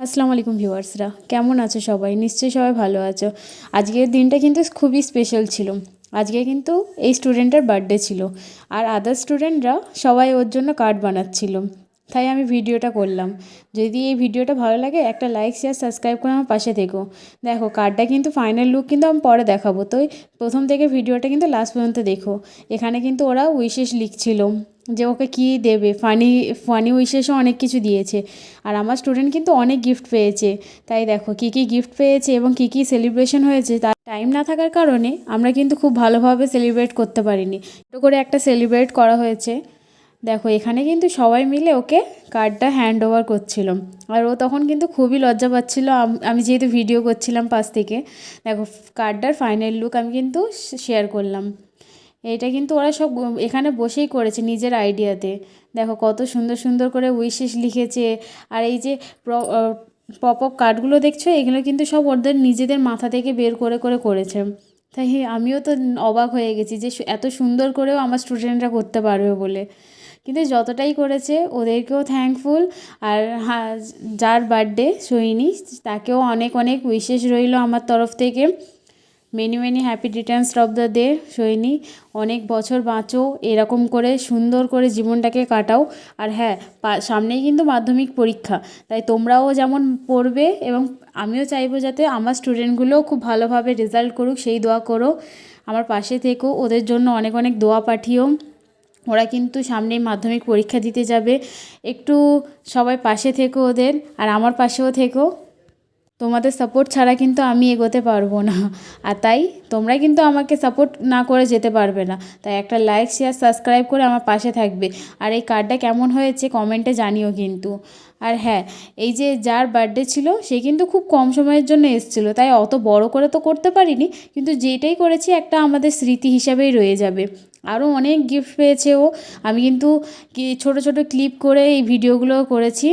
আসসালামু আলাইকুম ভিউয়ার্সরা। কেমন আছো সবাই? নিশ্চয়ই সবাই ভালো আছো। আজকের দিনটা কিন্তু খুবই স্পেশাল ছিল। আজকে কিন্তু এই স্টুডেন্টের বার্থডে ছিল। আর আদার স্টুডেন্টরা সবাই ওর জন্য কার্ড বানাচ্ছিল। তাই আমি ভিডিওটা করলাম। যদি এই ভিডিওটা ভালো লাগে, একটা লাইক শেয়ার সাবস্ক্রাইব করে আমার পাশে থেকো। দেখো কার্ডটা কিন্তু ফাইনাল লুক কিন্তু আমি পরে দেখাবো। তো প্রথম থেকে ভিডিওটা কিন্তু লাস্ট পর্যন্ত দেখো। এখানে কিন্তু ওরা উইশেস লিখছিল। যে ওকে কী দেবে? ফানি ফানি উইশেসও অনেক কিছু দিয়েছে। আর আমার স্টুডেন্ট কিন্তু অনেক গিফট পেয়েছে। তাই দেখো, কী কী গিফট পেয়েছে এবং কী কী সেলিব্রেশন হয়েছে তার টাইম না থাকার কারণে আমরা কিন্তু খুব ভালোভাবে সেলিব্রেট করতে পারিনি। ছোটো করে একটা সেলিব্রেট করা হয়েছে। দেখো, এখানে কিন্তু সবাই মিলে ওকে কার্ডটা হ্যান্ড ওভার করছিল। আর ও তখন কিন্তু খুবই লজ্জা পাচ্ছিল। আমি যেহেতু ভিডিও করছিলাম পাশ থেকে। দেখো কার্ডটার ফাইনাল লুক আমি কিন্তু শেয়ার করলাম। এটা কিন্তু ওরা সব এখানে বসেই করেছে নিজের আইডিয়াতে। দেখো কত সুন্দর সুন্দর করে উইশেস লিখেছে। আর এই যে পপ আপ কার্ডগুলো দেখছ? এগুলো কিন্তু সব ওদের নিজেদের মাথা থেকে বের করে করে করেছে। তাই আমিও তো অবাক হয়ে গেছি যে এত সুন্দর করেও আমার স্টুডেন্টরা করতে পারবে বলে। কিন্তু যতটাই করেছে, ওদেরকেও থ্যাঙ্কফুল আর যার বার্থডে সইনি তাকেও অনেক অনেক উইশেস রইল আমার তরফ থেকে। Many many happy returns of the day সৈনি অনেক বছর বাঁচো, এরকম করে, সুন্দর করে জীবনটাকে কাটাও। আর হ্যাঁ সামনেই কিন্তু মাধ্যমিক পরীক্ষা। তাই তোমরাও যেমন পড়বে এবং আমিও চাইব যাতে আমার স্টুডেন্টগুলোও খুব ভালোভাবে রেজাল্ট করুক, সেই দোয়া করো। আমার পাশে থেকো, ওদের জন্য অনেক অনেক দোয়া পাঠিও। ওরা কিন্তু সামনেই মাধ্যমিক পরীক্ষা দিতে যাবে। একটু সবাই পাশে থেকো ওদের, আর আমার পাশেও থেকো। তোমাদের সাপোর্ট ছাড়া কিন্তু আমি এগোতে পারব না। আর তাই তোমরা কিন্তু আমাকে সাপোর্ট না করে যেতে পারবে না। তাই একটা লাইক শেয়ার সাবস্ক্রাইব করে আমার পাশে থাকবে। আর এই কার্ডটা কেমন হয়েছে কমেন্টে জানিও কিন্তু। আর হ্যাঁ এই যে যার বার্থডে ছিল, সে কিন্তু খুব কম সময়ের জন্য এসেছিল। তাই অত বড় করে তো করতে পারিনি, কিন্তু যেটাই করেছি একটা আমাদের স্মৃতি হিসাবেই রয়ে যাবে। আরও অনেক গিফট পেয়েছে ও। আমি কিন্তু ছোটো ছোটো ক্লিপ করে এই ভিডিওগুলো করেছি।